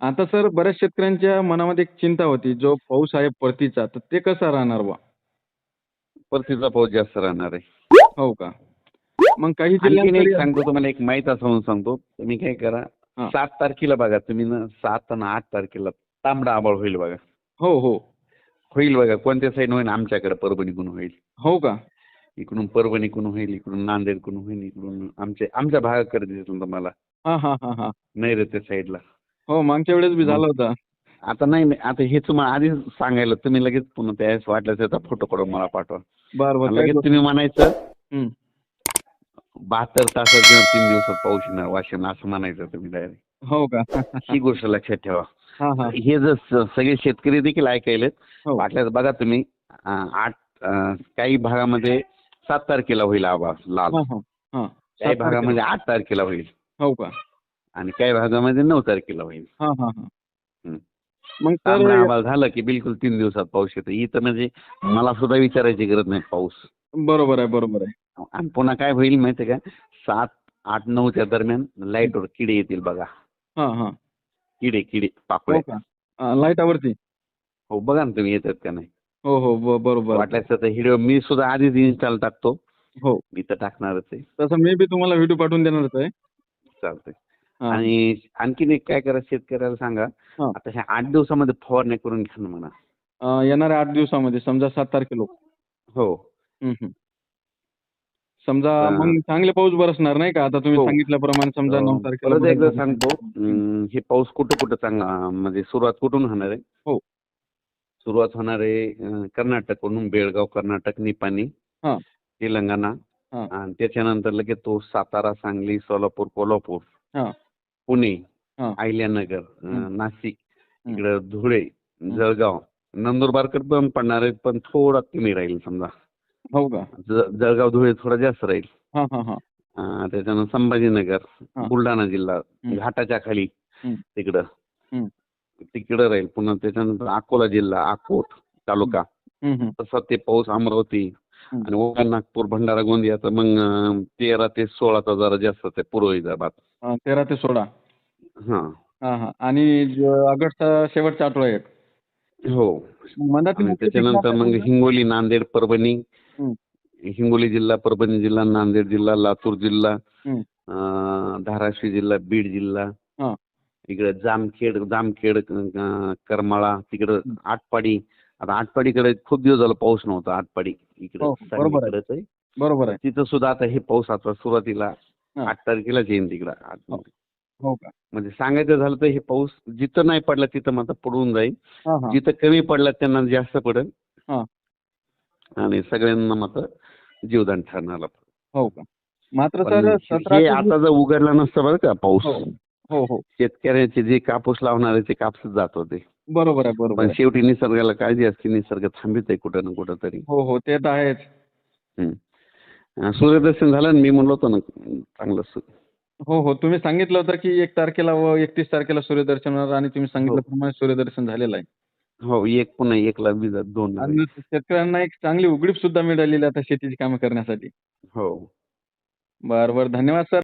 आता सर बऱ्याच शेतकऱ्यांच्या मनामध्ये एक चिंता होती जो पाऊस आहे परतीचा तर ते कसा राहणार बा परतीचा पाऊस जास्त राहणार आहे. हो का? मग काही आणखीन एक जिल्ह्यांकडे सांगतो तुम्हाला एक माहीत असं म्हणून सांगतो. तुम्ही काय करा हा. सात तारखेला बघा तुम्ही ना सात आणि आठ तारखेला तांबडा आबाळ होईल बघा. हो हो. होईल बघा कोणत्या साईड होईल आमच्याकडे परभणीकडून होईल. हो का? इकडून परभणीकडून होईल इकडून नांदेडकडून होईल इकडून आमच्या आमच्या भागाकडे दिसेल तुम्हाला. हा हा हा हा. नैऋत्य साईडला हो मागच्या वेळेस बी झाला होता. आता नाही नाही आता हे तुम्हाला आधीच सांगायला तुम्ही लगेच पुन्हा त्यावेळेस वाटलं त्याचा फोटो काढून मला पाठवा. बर बर लगेच तुम्ही म्हणायचं. बहात्तर तासात किंवा तीन दिवसात पाऊस येणार वाशिम असं म्हणायचं तुम्ही डायरेक्ट हो का? ही गोष्ट लक्षात ठेवा. हा जर सगळे शेतकरी देखील ऐकायलेत हो. वाटल्यास बघा तुम्ही आठ काही भागामध्ये सात तारखेला होईल आवाज लाल. काही भागामध्ये आठ तारखेला होईल. हो का? आणि काही भागामध्ये नऊ तारखेला होईल. हा हा हा. मग आवाज झालं की बिलकुल तीन दिवसात पाऊस येतो. इथं म्हणजे मला सुद्धा विचारायची गरज नाही पाऊस. बरोबर आहे बरोबर आहे. आणि पुन्हा काय होईल माहितीये का? सात आठ नऊच्या दरम्यान लाईटवर किडे येतील बघा. किडे किडे का? हा, लाईटावरती? हो बघा ना तुम्ही येतात का नाही. हो हो बरोबर. वाटल्यास तर व्हिडिओ मी सुद्धा आधीच इन्स्टॉल टाकतो. हो. मी तर टाकणारच आहे. तसं मी बी तुम्हाला व्हिडिओ पाठवून देणारच आहे. चालतंय. आणि आणखीन एक काय करा शेतकऱ्याला सांगा. आता ह्या आठ दिवसामध्ये फवारणी करून घ्या ना म्हणा अं, येणाऱ्या आठ दिवसामध्ये समजा सात तारखेला हो. समजा. मग चांगले पाऊस बरसणार नाही का आता तुम्ही हो. सांगितल्याप्रमाणे समजा नऊ तारखेला एकदा. सांगतो हे पाऊस कुठं कुठं चांगला म्हणजे सुरुवात कुठून होणार आहे हो. सुरुवात होणार आहे अं, कर्नाटककडून बेळगाव कर्नाटक निपाणी हा. तेलंगणा. आणि त्याच्यानंतर लगेच तो सातारा सांगली सोलापूर कोल्हापूर हा. पुणे हं. नाशिक. इकडं धुळे जळगाव नंदुरबारकडे पण पडणार आहे पण थोडा कमी राहील समजा हो का जळगाव धुळे थोडा जास्त राहील हा हा हा त्याच्यानंतर संभाजीनगर. बुलढाणा जिल्हा. घाटाच्या खाली. तिकडं. तिकडं राहील पुन्हा त्याच्यानंतर अकोला जिल्हा अकोट तालुका. तसा ते पाऊस अमरावती. आणि नागपूर भंडारा गोंदियाचा मग तेरा ते सोळाचा जरा जास्त आहे पूर्व विदर्भात तेरा ते सोळा हा. हा हा. आणि ज- ऑगस्टचा शेवटचा आठवडा एक हो. आणि मुख्य पीक त्याच्यानंतर मग आपल्याकडे- हिंगोली नांदेड परभणी. हं. हिंगोली जिल्हा परभणी जिल्हा नांदेड जिल्हा लातूर जिल्हा हं. अं, धाराशिव जिल्हा बीड जिल्हा. हा. इकडे जामखेड जामखेड अं, करमाळा तिकडं आटपाडी. आता आटपाडीकडे खूप दिवस झाला पाऊस नव्हता आटपाडी. इकडे हो, बरोबर आहे. सांगलीकडेच आहे. बरोबर आहे. तिथं सुद्धा आता हे पाऊस आता सुरुवातीला हा. आठ तारखेलाच येईन तिकडं. आठ- हो. का? म्हणजे सांगायचं झालं तर हे पाऊस जिथं नाही पडला तिथं मात्र पडून जाईल. हा हा. जिथं कमी पडला त्यांना जास्त पडेल. हा. आणि सगळ्यांना मात्र जीवदान ठरणार हो का? मात्र सर सतरा हे आता जर उघडला नसतं बरं का पाऊस. हो हो हो. शेतकऱ्याचे जे कापूस लावणारे ते कापूस जात होते. बरोबर आहे बरोबर पण. शेवटी निसर्गाला काळजी असते निसर्ग थांबित आहे कुठं ना कुठं तरी हो हो ते तर आहेच. सूर्यदर्शन झालं मी म्हणलो होतो ना चांगलं हो हो. तुम्ही सांगितलं होतं की एक तारखेला व एकतीस तारखेला सूर्यदर्शन होणार आणि तुम्ही हो. सांगितल्याप्रमाणे सूर्यदर्शन झालेलं आहे. हो एक पुन्हा एकला वीज दोन आणि शेतकऱ्यांना एक चांगली उघडीप सुद्धा मिळालेली आहे आता शेतीची कामं करण्यासाठी. हो. बरं बरं. धन्यवाद सर.